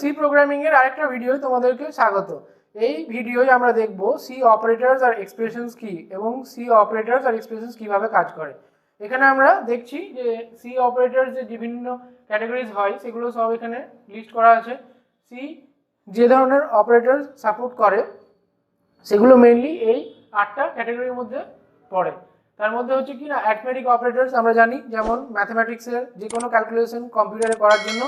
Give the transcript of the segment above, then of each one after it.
C programming এর আরেকটা video তোমাদেরকে স্বাগত। এই ভিডিওয় আমরা দেখব সি অপারেটরস আর এক্সপ্রেশনস কি এবং সি অপারেটরস আর এক্সপ্রেশনস কীভাবে কাজ করে। এখানে আমরা দেখছি যে সি অপারেটরস যে বিভিন্ন ক্যাটাগরিজ হয়, সেগুলো সব এখানে লিস্ট করা আছে। সি যে ধরনের অপারেটর সাপোর্ট করে, সেগুলো মেইনলি এই আটটা ক্যাটাগরির মধ্যে পড়ে। তার মধ্যে হচ্ছে কি না অ্যাথমেটিক অপারেটরস আমরা জানি, যেমন ম্যাথমেটিক্সের যে কোনো ক্যালকুলেশন কম্পিউটারে করার জন্য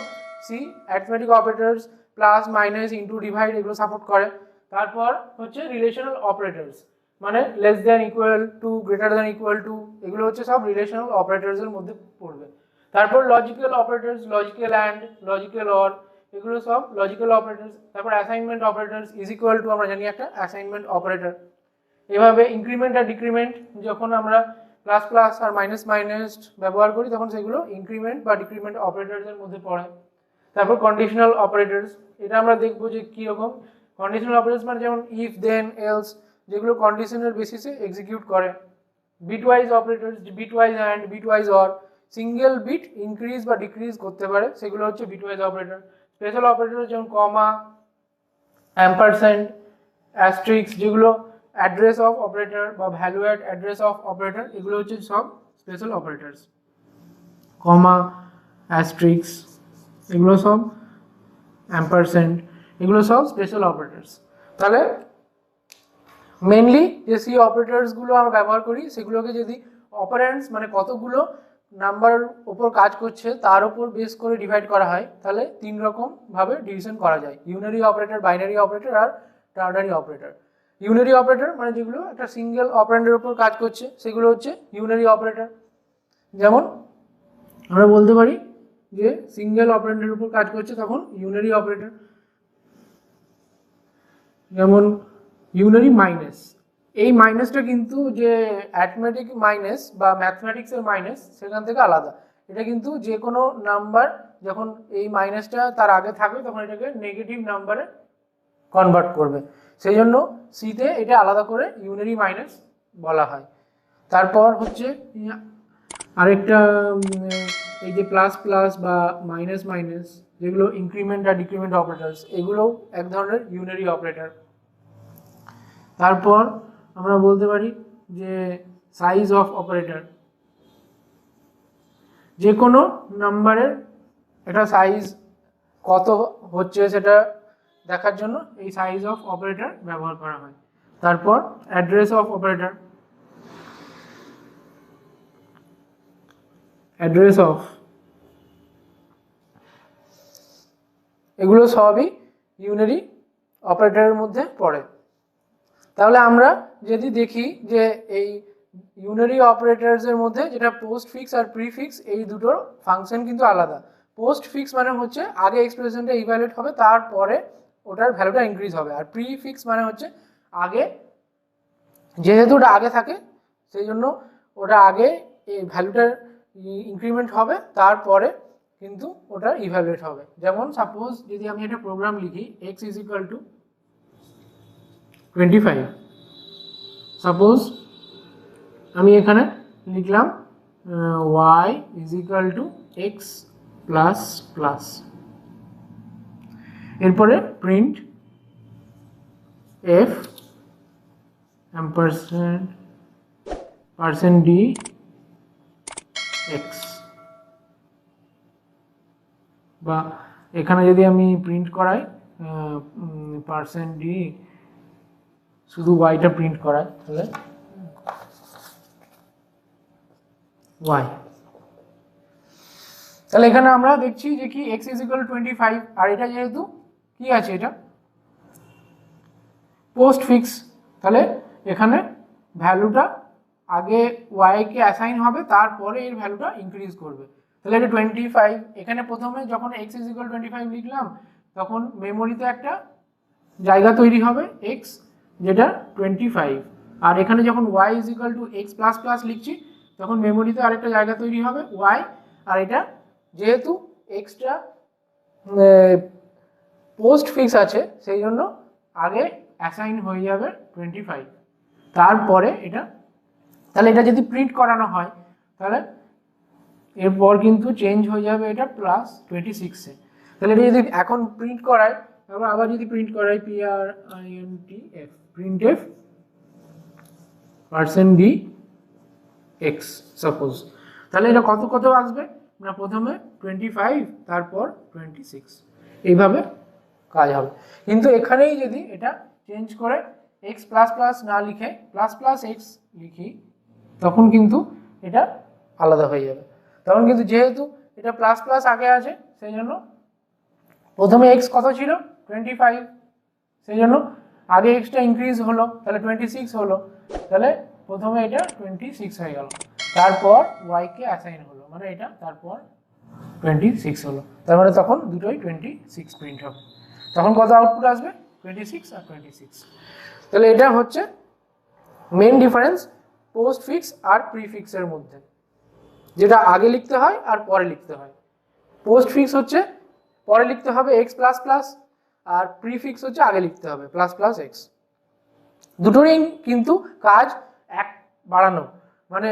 C arithmetic operators plus minus into divide এগুলো সাপোর্ট করে। তারপর হচ্ছে রিলেশনাল অপারেটরস মানে less than equal to greater than equal to এগুলো হচ্ছে সব রিলেশনাল অপারেটরসের মধ্যে পড়বে। তারপর logical operators logical and logical or এগুলো সব লজিক্যাল অপারেটরস তারপর assignment operators is equal to আমরা জানি একটা অ্যাসাইনমেন্ট অপারেটর এভাবে ইনক্রিমেন্ট আর ডিক্রিমেন্ট যখন আমরা প্লাস প্লাস আর মাইনাস মাইনাস ব্যবহার করি, তখন সেগুলো ইনক্রিমেন্ট বা ডিক্রিমেন্ট অপারেটরসের মধ্যে পড়ে। তারপর কন্ডিশনাল অপারেটরস এটা আমরা দেখব যে কীরকম কন্ডিশনাল অপারেটরস মানে যেমন ইফ দেন এলস যেগুলো কন্ডিশনের বেসিসে এক্সিকিউট করে। Bitwise operators bitwise and bitwise or single bit increase বা ডিক্রিজ করতে পারে, সেগুলো হচ্ছে bitwise operator special operator যেমন কমা অ্যাম্পারসেন্ট অ্যাস্ট্রিক্স যেগুলো অ্যাড্রেস অফ অপারেটর বা value add address of operator এগুলো হচ্ছে সব স্পেশাল অপারেটরস কমা অ্যাস্ট্রিক্স এগুলো সব অ্যাম্পারসেন্ট এগুলো সব স্পেশাল অপারেটরস তাহলে মেনলি যে সি অপারেটরসগুলো আমরা ব্যবহার করি, সেগুলোকে যদি অপারেন্টস মানে কতগুলো নাম্বার ওপর কাজ করছে, তার উপর বেস করে ডিভাইড করা হয়, তাহলে তিন রকমভাবে ডিভিশন করা যায়। ইউনারি অপারেটর বাইনারি অপারেটর আর টার্নারি অপারেটর ইউনারি অপারেটর মানে যেগুলো একটা সিঙ্গেল অপারেন্টের ওপর কাজ করছে, সেগুলো হচ্ছে ইউনারি অপারেটর যেমন আমরা বলতে পারি যে সিঙ্গেল অপারেন্ডের উপর কাজ করছে তখন ইউনারি অপারেটর যেমন ইউনারি মাইনাস এই মাইনাসটা কিন্তু যে অ্যাথমেটিক মাইনাস বা ম্যাথমেটিক্সের মাইনাস সেখান থেকে আলাদা। এটা কিন্তু যে কোনো নাম্বার যখন এই মাইনাসটা তার আগে থাকবে, তখন এটাকে নেগেটিভ নাম্বারে কনভার্ট করবে। সেই জন্য সিতে এটা আলাদা করে ইউনারি মাইনাস বলা হয়। তারপর হচ্ছে, আরেকটা এই যে প্লাস প্লাস বা মাইনাস মাইনাস যেগুলো ইনক্রিমেন্ট আর ডিক্রিমেন্ট অপারেটার্স এগুলোও এক ধরনের ইউনারি অপারেটর তারপর আমরা বলতে পারি যে সাইজ অফ অপারেটর যে কোনো নাম্বারের একটা সাইজ কত হচ্ছে সেটা দেখার জন্য এই সাইজ অফ অপারেটর ব্যবহার করা হয়। তারপর address of operator address of. এগুলো সবই ইউনারি অপারেটরের মধ্যে পড়ে। তাহলে আমরা যদি দেখি যে এই ইউনারি অপারেটরসের মধ্যে যেটা পোস্ট ফিক্স আর প্রিফিক্স এই দুটোর ফাংশন কিন্তু আলাদা। পোস্ট ফিক্স মানে হচ্ছে আগে এক্সপ্রেশনটা ইভ্যালুয়েট হবে, তারপরে ওটার ভ্যালুটা ইনক্রিজ হবে। আর প্রিফিক্স মানে হচ্ছে আগে, যেহেতু ওটা আগে থাকে, সেই জন্য ওটা আগে এই ভ্যালুটার ইনক্রিমেন্ট হবে, তারপরে কিন্তু ওটা ইভ্যালুয়েট হবে। যেমন সাপোজ যদি আমি একটা প্রোগ্রাম লিখি x is equal to twenty five suppose আমি এখানে লিখলাম y is equal to x plus plus এরপরে printf percent percent d x বা এখানে যদি আমি প্রিন্ট করাই পার্সেন্ট ডি শুধু ওয়াইটা প্রিন্ট করাই, তাহলে ওয়াই তাহলে এখানে আমরা দেখছি যে কি x is equal twenty five আর এটা যেহেতু, কি আছে এটা? পোস্ট ফিক্স তাহলে এখানে ভ্যালুটা আগে ওয়াইকে অ্যাসাইন হবে, তারপরে এর ভ্যালুটা ইনক্রিজ করবে। তাহলে এটা টোয়েন্টি ফাইভ এখানে প্রথমে যখন x is equal twenty five লিখলাম, তখন মেমোরিতে একটা জায়গা তৈরি হবে এক্স যেটা টোয়েন্টি ফাইভ আর এখানে যখন y is equal to x plus plus লিখছি, তখন মেমোরিতে আরেকটা জায়গা তৈরি হবে ওয়াই আর এটা যেহেতু এক্সট্রা পোস্ট ফিক্স আছে, সেই জন্য আগে অ্যাসাইন হয়ে যাবে টোয়েন্টি ফাইভ তারপরে এটা তাহলে এটা যদি প্রিন্ট করানো হয়, তাহলে এরপর কিন্তু চেঞ্জ হয়ে যাবে এটা প্লাস টোয়েন্টি সিক্সে তাহলে এটা যদি এখন প্রিন্ট করায়, তারপর আবার যদি প্রিন্ট করাই P R I N T F printf percent d x suppose তাহলে এটা কত কত আসবে? না প্রথমে টোয়েন্টি ফাইভ তারপর টোয়েন্টি সিক্স এইভাবে কাজ হবে। কিন্তু এখানেই যদি এটা চেঞ্জ করে এক্স প্লাস প্লাস না লিখে প্লাস প্লাস এক্স লিখি তখন কিন্তু এটা আলাদা হয়ে যাবে। তখন কিন্তু যেহেতু এটা প্লাস প্লাস আগে আছে, সেই জন্য প্রথমে এক্স কত ছিল? টোয়েন্টি ফাইভ সেই জন্য আগে এক্সটা ইনক্রিজ হলো, তাহলে টোয়েন্টি সিক্স হলো। তাহলে প্রথমে এটা টোয়েন্টি সিক্স হয়ে গেল। তারপর ওয়াইকে অ্যাসাইন হলো মানে এটা তারপর টোয়েন্টি সিক্স হলো। তার মানে তখন দুটোই টোয়েন্টি সিক্স প্রিন্ট হবে। তখন কত আউটপুট আসবে? টোয়েন্টি সিক্স আর টোয়েন্টি সিক্স তাহলে এটা হচ্ছে মেন ডিফারেন্স পোস্ট ফিক্স আর প্রিফিক্সের মধ্যে। যেটা আগে লিখতে হয় আর পরে লিখতে হয়। পোস্ট ফিক্স হচ্ছে পরে লিখতে হবে এক্স প্লাস প্লাস আর প্রিফিক্স হচ্ছে আগে লিখতে হবে প্লাস প্লাস এক্স দুটোরই কিন্তু কাজ এক বাড়ানো। মানে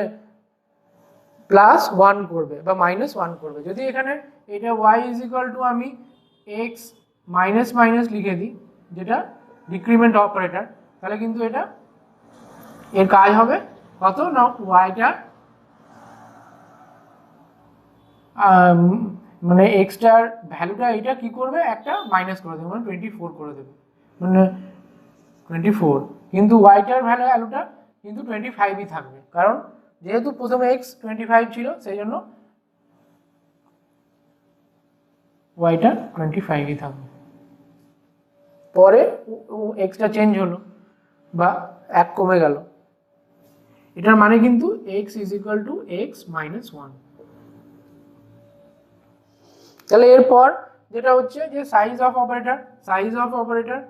প্লাস ওয়ান করবে বা মাইনাস ওয়ান করবে। যদি এখানে এটা ওয়াই ইজ ইকাল টু আমি এক্স মাইনাস মাইনাস লিখে দিই, যেটা ডিক্রিমেন্ট অপারেটর তাহলে কিন্তু এটা এর কাজ হবে কত না ওয়াইটা মানে এক্সটার ভ্যালুটা এটা কি করবে? একটা মাইনাস করে দেবে মানে টোয়েন্টি ফোর করে দেবে। মানে টোয়েন্টি ফোর কিন্তু ওয়াইটার ভ্যালু ভ্যালুটা কিন্তু টোয়েন্টি ফাইভই থাকবে। কারণ যেহেতু প্রথমে এক্স টোয়েন্টি ফাইভ ছিল, সেই জন্য ওয়াইটা টোয়েন্টি ফাইভই থাকবে। পরে এক্সটা চেঞ্জ হলো বা এক কমে গেল। এটার মানে কিন্তু x is equal to x minus one তাহলে এরপর যেটা হচ্ছে যে size of operator size of operator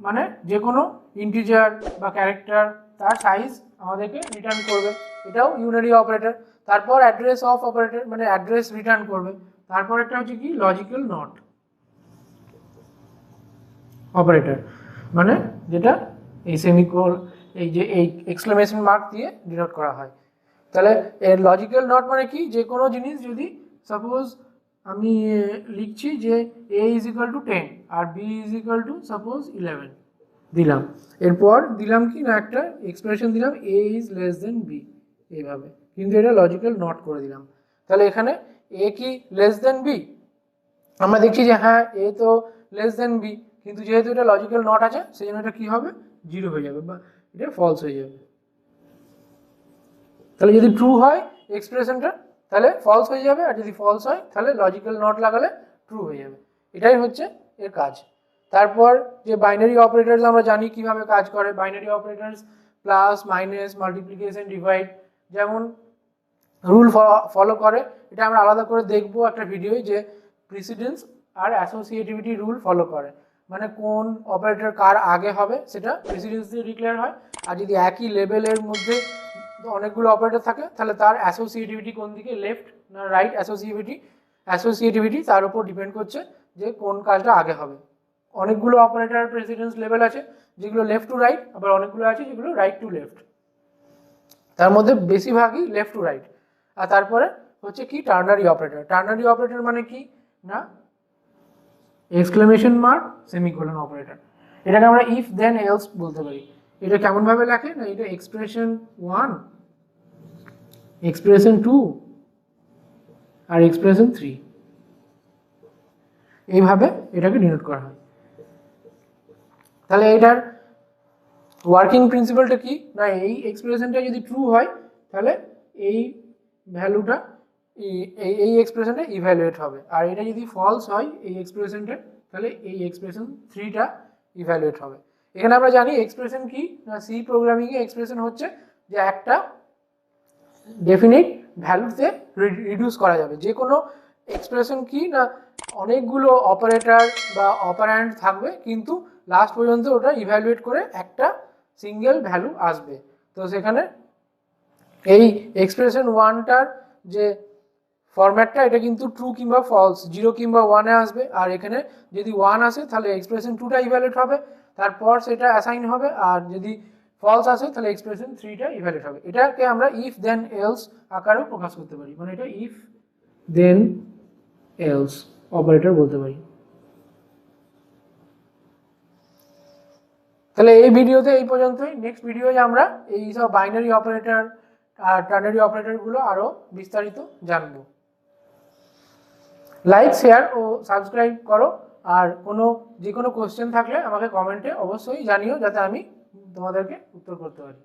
মানে যে কোনো ইন্টিজার বা ক্যারেক্টার তার সাইজ আমাদেরকে রিটার্ন করবে। এটাও ইউনারি অপারেটর তারপর অ্যাড্রেস অফ অপারেটর মানে অ্যাড্রেস রিটার্ন করবে। তারপর একটা হচ্ছে কি? লজিক্যাল নট অপারেটর মানে যেটা এই সেমিকোল এই যে এই এক্সক্লেমেশন মার্ক দিয়ে ডিনোট করা হয়। তাহলে এর লজিক্যাল নট মানে কি? যে কোনো জিনিস যদি সাপোজ আমি লিখছি যে a is equal to ten R b is equal to suppose eleven দিলাম। এরপর দিলাম কি না একটা এক্সপ্রেশন দিলাম a is less than b এইভাবে কিন্তু এটা লজিক্যাল নট করে দিলাম। তাহলে এখানে এ কি লেস দেন বি আমরা দেখছি যে হ্যাঁ এ তো লেস দেন বি কিন্তু যেহেতু এটা লজিক্যাল নট আছে সেই জন্য এটা কী হবে? জিরো হয়ে যাবে বা এটা ফলস হয়ে যাবে। তাহলে যদি ট্রু হয় এক্সপ্রেশনটা তাহলে ফলস হয়ে যাবে, আর যদি ফলস হয়, তাহলে লজিক্যাল নট লাগালে ট্রু হয়ে যাবে। এটাই হচ্ছে এর কাজ। তারপর যে বাইনারি অপারেটরস আমরা জানি কীভাবে কাজ করে binary operators plus minus multiplication divide যেমন রুল ফলো করে, এটা আমরা আলাদা করে দেখব একটা ভিডিওয় যে প্রিসিডেন্স আর অ্যাসোসিয়েটিভিটি রুল ফলো করে। মানে কোন অপারেটর কার আগে হবে, সেটা প্রেসিডেন্স দিয়ে ডিক্লেয়ার হয়। আর যদি একই লেভেলের মধ্যে অনেকগুলো অপারেটর থাকে, তাহলে তার অ্যাসোসিয়েটিভিটি কোন দিকে লেফট না রাইট অ্যাসোসিয়েটিভিটি অ্যাসোসিয়েটিভিটি তার উপর ডিপেন্ড করছে যে কোন কাজটা আগে হবে। অনেকগুলো অপারেটর প্রেসিডেন্স লেভেল আছে, যেগুলো লেফট টু রাইট আবার অনেকগুলো আছে যেগুলো রাইট টু লেফট তার মধ্যে বেশিরভাগই লেফট টু রাইট আর তারপরে হচ্ছে কি টার্নারি অপারেটর টার্নারি অপারেটর মানে কি? না এক্সক্লেমেশন মার্ক সেমিকোলন অপারেটর এটাকে আমরা ইফ দেন এলস বলতে পারি। এটা কেমনভাবে লেখে? না, এটা এক্সপ্রেশন ওয়ান এক্সপ্রেশন টু আর এক্সপ্রেশন থ্রি এইভাবে এটাকে ডিনোট করা হয়। তাহলে এটার ওয়ার্কিং প্রিন্সিপালটা কি? না, এই এক্সপ্রেশনটা যদি ট্রু হয়, তাহলে এই ভ্যালুটা এই এই এক্সপ্রেশনটা ইভ্যালুয়েট হবে। আর এটা যদি ফলস হয়, এই এক্সপ্রেশনটা তাহলে এই এক্সপ্রেশন থ্রিটা ইভ্যালুয়েট হবে। এখানে আমরা জানি এক্সপ্রেশন কি? না সি প্রোগ্রামিংয়ে এক্সপ্রেশন হচ্ছে যে একটা ডেফিনিট ভ্যালুতে রিডিউস করা যাবে। যে কোনো এক্সপ্রেশন কি? না, অনেকগুলো অপারেটার বা অপারেন্ট থাকবে, কিন্তু লাস্ট পর্যন্ত ওটা ইভ্যালুয়েট করে একটা সিঙ্গেল ভ্যালু আসবে। তো সেখানে এই এক্সপ্রেশন ওয়ানটার যে ফরম্যাটটা এটা কিন্তু ট্রু কিংবা ফলস জিরো কিংবা ওয়ানে আসবে। আর এখানে যদি ওয়ান আসে, তাহলে এক্সপ্রেশন টুটা ইভ্যালুয়েট হবে। তারপর সেটা অ্যাসাইন হবে। আর যদি ফলস আসে, তাহলে এক্সপ্রেশন থ্রিটা ইভ্যালুয়েট হবে। এটাকে আমরা ইফ দেন এলস আকারেও প্রকাশ করতে পারি। মানে এটা ইফ দেন এলস অপারেটর বলতে পারি। তাহলে এই ভিডিওতে এই পর্যন্তই। নেক্সট ভিডিওয়ে আমরা এই সব বাইনারি অপারেটর আর টার্নারি অপারেটরগুলো আরও বিস্তারিত জানব। লাইক শেয়ার ও সাবস্ক্রাইব করো। আর কোনো, যে কোনো কোশ্চেন থাকলে আমাকে কমেন্টে অবশ্যই জানিও, যাতে আমি তোমাদেরকে উত্তর করতে পারি।